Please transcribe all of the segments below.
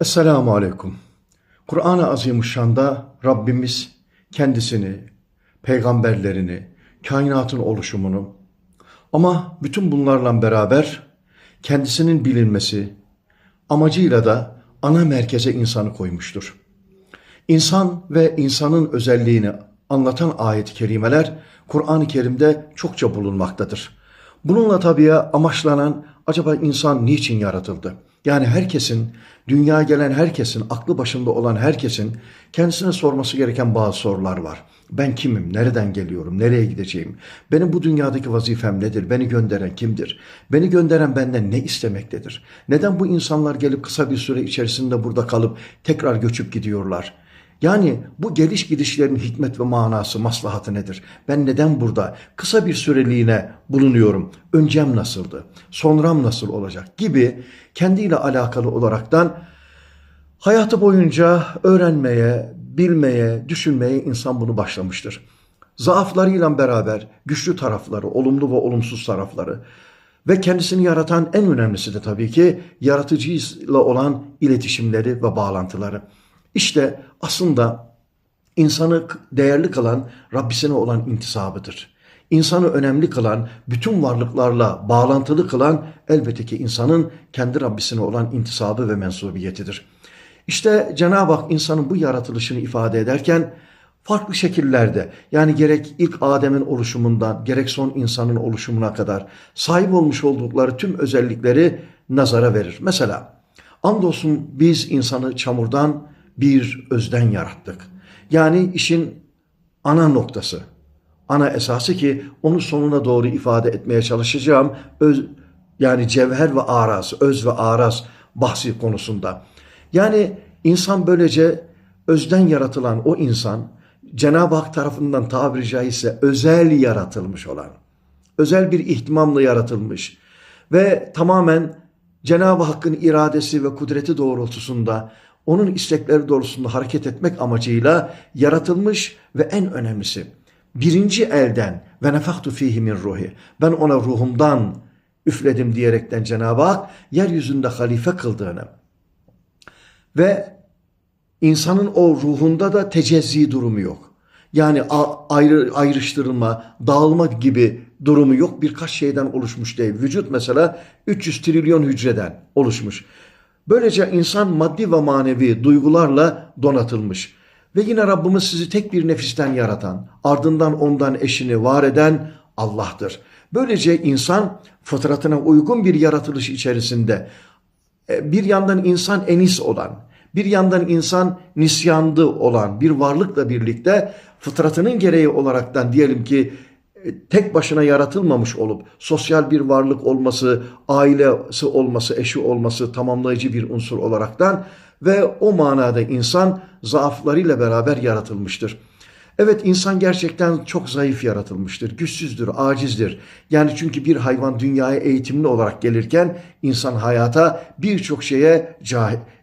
Esselamu Aleyküm. Kur'an-ı Azimuşşan'da Rabbimiz kendisini, peygamberlerini, kainatın oluşumunu ama bütün bunlarla beraber kendisinin bilinmesi amacıyla da ana merkeze insanı koymuştur. İnsan ve insanın özelliğini anlatan ayet-i kerimeler Kur'an-ı Kerim'de çokça bulunmaktadır. Bununla tabii amaçlanan acaba insan niçin yaratıldı? Yani herkesin, dünyaya gelen herkesin, aklı başında olan herkesin kendisine sorması gereken bazı sorular var. Ben kimim? Nereden geliyorum? Nereye gideceğim? Benim bu dünyadaki vazifem nedir? Beni gönderen kimdir? Beni gönderen benden ne istemektedir? Neden bu insanlar gelip kısa bir süre içerisinde burada kalıp tekrar göçüp gidiyorlar? Yani bu geliş gidişlerin hikmet ve manası, maslahatı nedir? Ben neden burada kısa bir süreliğine bulunuyorum? Öncem nasıldı? Sonram nasıl olacak? Gibi kendiyle alakalı olaraktan hayatı boyunca öğrenmeye, bilmeye, düşünmeye insan bunu başlamıştır. Zaaflarıyla beraber güçlü tarafları, olumlu ve olumsuz tarafları ve kendisini yaratan en önemlisi de tabii ki yaratıcıyla olan iletişimleri ve bağlantıları. İşte aslında insanı değerli kılan Rabbisine olan intisabıdır. İnsanı önemli kılan, bütün varlıklarla bağlantılı kılan elbette ki insanın kendi Rabbisine olan intisabı ve mensubiyetidir. İşte Cenab-ı Hak insanın bu yaratılışını ifade ederken farklı şekillerde yani gerek ilk Adem'in oluşumundan gerek son insanın oluşumuna kadar sahip olmuş oldukları tüm özellikleri nazara verir. Mesela andolsun biz insanı çamurdan bir özden yarattık. Yani işin ana noktası, ana esası ki onu sonuna doğru ifade etmeye çalışacağım. Öz, yani cevher ve araz, öz ve araz bahsi konusunda. Yani insan böylece özden yaratılan o insan Cenab-ı Hak tarafından tabiri caizse özel yaratılmış olan, özel bir ihtimamla yaratılmış ve tamamen Cenab-ı Hakk'ın iradesi ve kudreti doğrultusunda onun istekleri doğrultusunda hareket etmek amacıyla yaratılmış ve en önemlisi birinci elden ve nefaktu fihi min ruhi ben ona ruhumdan üfledim diyerekten Cenab-ı Hak yeryüzünde halife kıldığını ve insanın o ruhunda da tecezzi durumu yok. Yani ayrı, ayrıştırılma, dağılma gibi durumu yok. Birkaç şeyden oluşmuş değil. Vücut mesela 300 trilyon hücreden oluşmuş. Böylece insan maddi ve manevi duygularla donatılmış. Ve yine Rabbimiz sizi tek bir nefisten yaratan, ardından ondan eşini var eden Allah'tır. Böylece insan fıtratına uygun bir yaratılış içerisinde e, bir yandan insan enis olan, bir yandan insan nisyandı olan bir varlıkla birlikte fıtratının gereği olaraktan diyelim ki tek başına yaratılmamış olup sosyal bir varlık olması, ailesi olması, eşi olması tamamlayıcı bir unsur olaraktan ve o manada insan zaaflarıyla beraber yaratılmıştır. Evet insan gerçekten çok zayıf yaratılmıştır, güçsüzdür, acizdir. Yani çünkü bir hayvan dünyaya eğitimli olarak gelirken insan hayata birçok şeye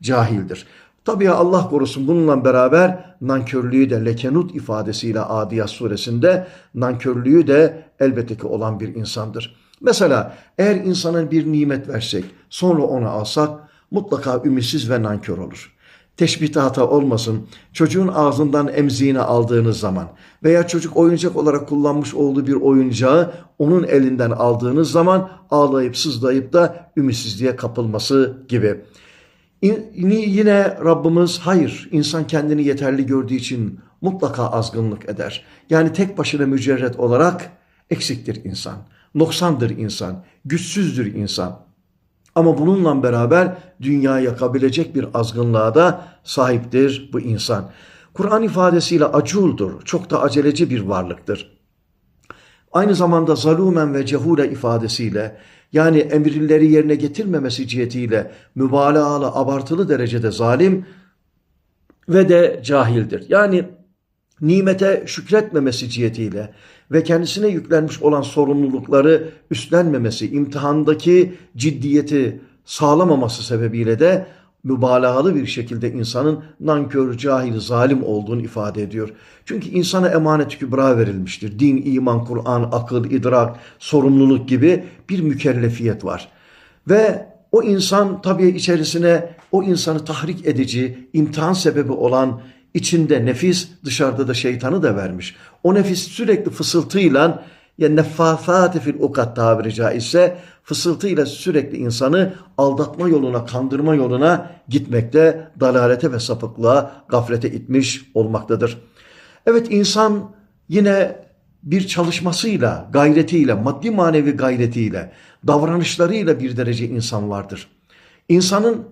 cahildir. Tabii Allah korusun bununla beraber nankörlüğü de lekenut ifadesiyle Adiyat suresinde nankörlüğü de elbette ki olan bir insandır. Mesela eğer insana bir nimet versek sonra onu alsak mutlaka ümitsiz ve nankör olur. Teşbih hata olmasın çocuğun ağzından emziğini aldığınız zaman veya çocuk oyuncak olarak kullanmış olduğu bir oyuncağı onun elinden aldığınız zaman ağlayıp sızlayıp da ümitsizliğe kapılması gibi. Yine Rabbimiz hayır insan kendini yeterli gördüğü için mutlaka azgınlık eder. Yani tek başına mücerret olarak eksiktir insan. Noksandır insan. Güçsüzdür insan. Ama bununla beraber dünyaya yakabilecek bir azgınlığa da sahiptir bu insan. Kur'an ifadesiyle aculdur. Çok da aceleci bir varlıktır. Aynı zamanda zalumen ve cehule ifadesiyle yani emirleri yerine getirmemesi cihetiyle mübalağalı, abartılı derecede zalim ve de cahildir. Yani nimete şükretmemesi cihetiyle ve kendisine yüklenmiş olan sorumlulukları üstlenmemesi, imtihandaki ciddiyeti sağlamaması sebebiyle de mübalağalı bir şekilde insanın nankör, cahil, zalim olduğunu ifade ediyor. Çünkü insana emanet kübra verilmiştir. Din, iman, Kur'an, akıl, idrak, sorumluluk gibi bir mükellefiyet var. Ve O insan tabii içerisine o insanı tahrik edici, imtihan sebebi olan içinde nefis, dışarıda da şeytanı da vermiş. O nefis sürekli fısıltıyla ya neffafati fil ukat tabiri caizse fısıltıyla sürekli insanı aldatma yoluna, kandırma yoluna gitmekte, dalalete ve sapıklığa, gaflete itmiş olmaktadır. Evet insan yine bir çalışmasıyla, gayretiyle, maddi manevi gayretiyle, davranışlarıyla bir derece insan vardır. İnsanın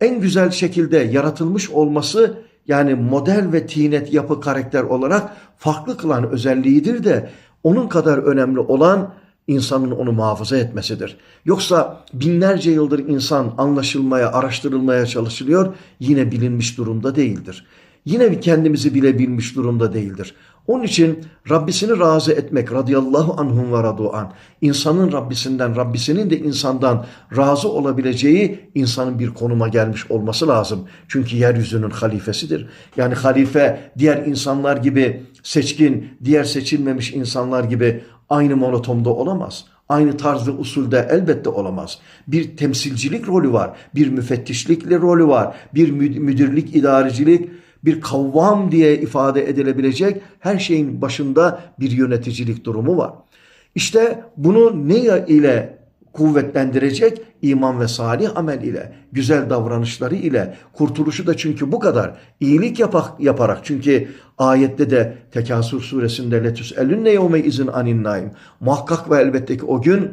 en güzel şekilde yaratılmış olması yani model ve tinet yapı karakter olarak farklı kılan özelliğidir de onun kadar önemli olan insanın onu muhafaza etmesidir. Yoksa binlerce yıldır insan anlaşılmaya, araştırılmaya çalışılıyor yine bilinmiş durumda değildir. Yine kendimizi bilebilmiş durumda değildir. Onun için Rabbisini razı etmek radıyallahu anhum ve radu'an. İnsanın Rabbisinden, Rabbisinin de insandan razı olabileceği insanın bir konuma gelmiş olması lazım. Çünkü yeryüzünün halifesidir. Yani halife diğer insanlar gibi seçkin, diğer seçilmemiş insanlar gibi aynı monotomda olamaz. Aynı tarz ve usulde elbette olamaz. Bir temsilcilik rolü var, bir müfettişlik rolü var, bir müdürlük, idarecilik, bir kavvam diye ifade edilebilecek her şeyin başında bir yöneticilik durumu var. İşte bunu ne ile kuvvetlendirecek? iman ve salih amel ile, güzel davranışları ile, kurtuluşu da çünkü bu kadar. iyilik yapak, yaparak çünkü ayette de Tekasür suresinde letüs elünne yevme izin anin naim. Muhakkak ve elbette ki o gün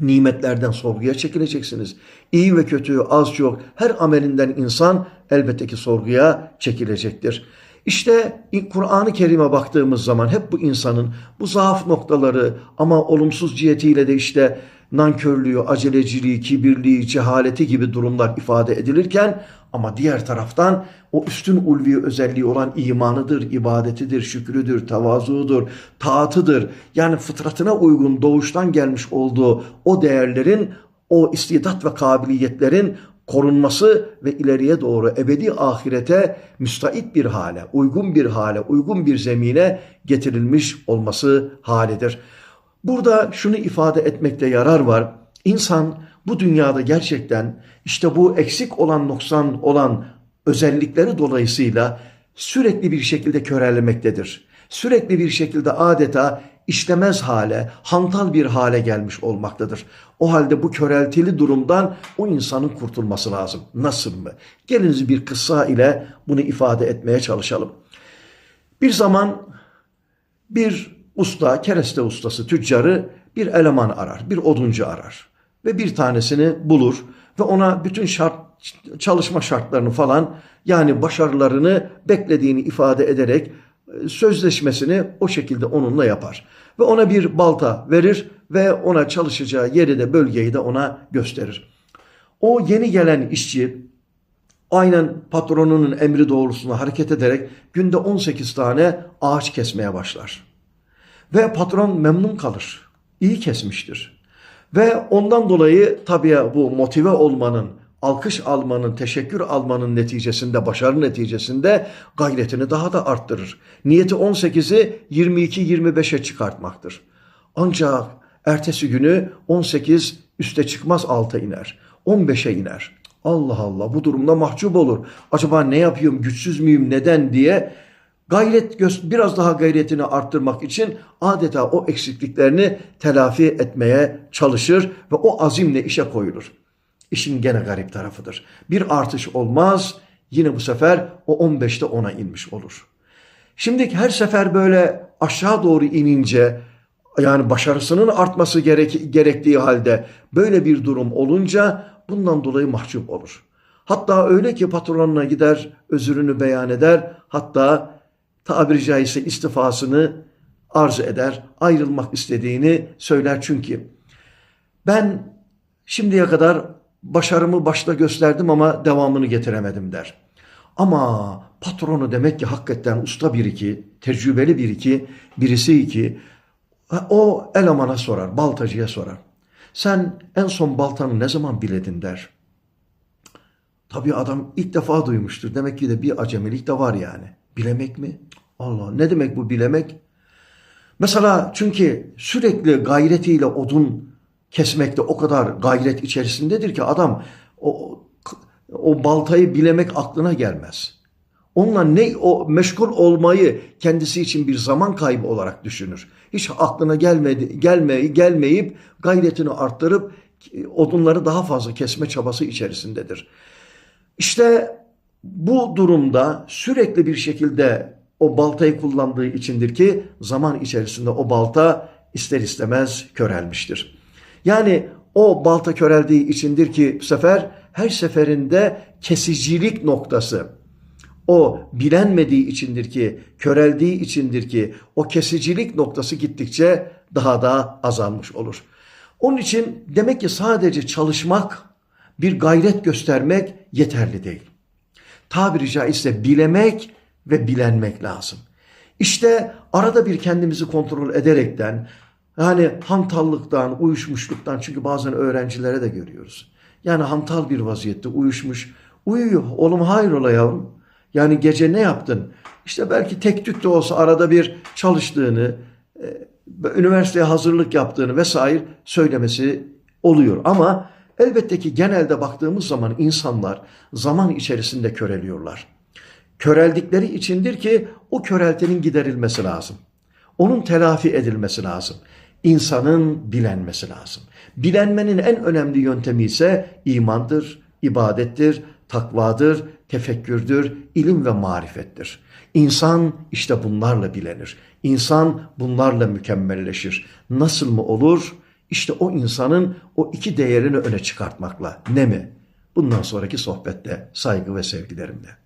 nimetlerden sorguya çekileceksiniz. İyi ve kötü, az çok her amelinden insan elbette ki sorguya çekilecektir. İşte Kur'an-ı Kerim'e baktığımız zaman hep bu insanın bu zaaf noktaları ama olumsuz cihetiyle de işte nankörlüğü, aceleciliği, kibirliği, cehaleti gibi durumlar ifade edilirken ama diğer taraftan o üstün ulvi özelliği olan imanıdır, ibadetidir, şükrüdür, tevazuudur, taatıdır. Yani fıtratına uygun doğuştan gelmiş olduğu o değerlerin, o istidat ve kabiliyetlerin korunması ve ileriye doğru ebedi ahirete müstait bir hale, uygun bir hale, uygun bir zemine getirilmiş olması halidir. Burada şunu ifade etmekte yarar var. İnsan bu dünyada gerçekten işte bu eksik olan noksan olan özellikleri dolayısıyla sürekli bir şekilde körelmektedir. Sürekli bir şekilde adeta işlemez hale, hantal bir hale gelmiş olmaktadır. O halde bu köreltili durumdan o insanın kurtulması lazım. Nasıl mı? Geliniz bir kıssa ile bunu ifade etmeye çalışalım. Bir zaman bir usta, kereste ustası, tüccarı bir eleman arar, bir oduncu arar ve bir tanesini bulur ve ona bütün şart çalışma şartlarını falan yani başarılarını beklediğini ifade ederek sözleşmesini o şekilde onunla yapar. Ve ona bir balta verir ve ona çalışacağı yeri de bölgeyi de ona gösterir. O yeni gelen işçi aynen patronunun emri doğrultusunda hareket ederek günde 18 tane ağaç kesmeye başlar. Ve patron memnun kalır. İyi kesmiştir. Ve ondan dolayı tabii bu motive olmanın, alkış almanın, teşekkür almanın neticesinde, başarı neticesinde gayretini daha da arttırır. Niyeti 18'i 22-25'e çıkartmaktır. Ancak ertesi günü 18 üste çıkmaz alta iner. 15'e iner. Allah Allah bu durumda mahcup olur. Acaba ne yapıyorum güçsüz müyüm neden diye gayret biraz daha gayretini arttırmak için adeta o eksikliklerini telafi etmeye çalışır ve o azimle işe koyulur. İşin gene garip tarafıdır. Bir artış olmaz yine bu sefer o 15'te 10'a inmiş olur. Şimdi her sefer böyle aşağı doğru inince yani başarısının artması gerek, gerektiği halde böyle bir durum olunca bundan dolayı mahcup olur. Hatta öyle ki patronuna gider özürünü beyan eder hatta tabiri caizse istifasını arz eder, ayrılmak istediğini söyler çünkü. Ben şimdiye kadar başarımı başta gösterdim ama devamını getiremedim der. Ama patronu demek ki hakikaten usta bir iki, tecrübeli bir iki, birisi iki, o elemana sorar, baltacıya sorar. Sen en son baltanı ne zaman biledin der. Tabii adam ilk defa duymuştur. Demek ki de bir acemilik de var yani. Bilemek mi? Allah ne demek bu bilemek? Mesela çünkü sürekli gayretiyle odun kesmekte o kadar gayret içerisindedir ki adam o, o baltayı bilemek aklına gelmez. Onunla ne o meşgul olmayı kendisi için bir zaman kaybı olarak düşünür. Hiç aklına gelmedi, gelmeyi gelmeyip gayretini arttırıp odunları daha fazla kesme çabası içerisindedir. İşte bu durumda sürekli bir şekilde o baltayı kullandığı içindir ki zaman içerisinde o balta ister istemez körelmiştir. Yani o balta köreldiği içindir ki bu sefer her seferinde kesicilik noktası o bilenmediği içindir ki, köreldiği içindir ki o kesicilik noktası gittikçe daha da azalmış olur. Onun için demek ki sadece çalışmak, bir gayret göstermek yeterli değil. Tabiri caizse bilemek ve bilenmek lazım. İşte arada bir kendimizi kontrol ederekten, yani hantallıktan, uyuşmuşluktan çünkü bazen öğrencilere de görüyoruz. Yani hantal bir vaziyette uyuşmuş. Uyuyor. Oğlum hayrola yavrum. Yani gece ne yaptın? İşte belki tek tük de olsa arada bir çalıştığını, e, üniversiteye hazırlık yaptığını vesaire söylemesi oluyor. Ama elbette ki genelde baktığımız zaman insanlar zaman içerisinde köreliyorlar. Köreldikleri içindir ki o köreltinin giderilmesi lazım. Onun telafi edilmesi lazım. İnsanın bilenmesi lazım. Bilenmenin en önemli yöntemi ise imandır, ibadettir, takvadır, tefekkürdür, ilim ve marifettir. İnsan işte bunlarla bilenir. İnsan bunlarla mükemmelleşir. Nasıl mı olur? İşte o insanın o iki değerini öne çıkartmakla. Ne mi? Bundan sonraki sohbette saygı ve sevgilerimle.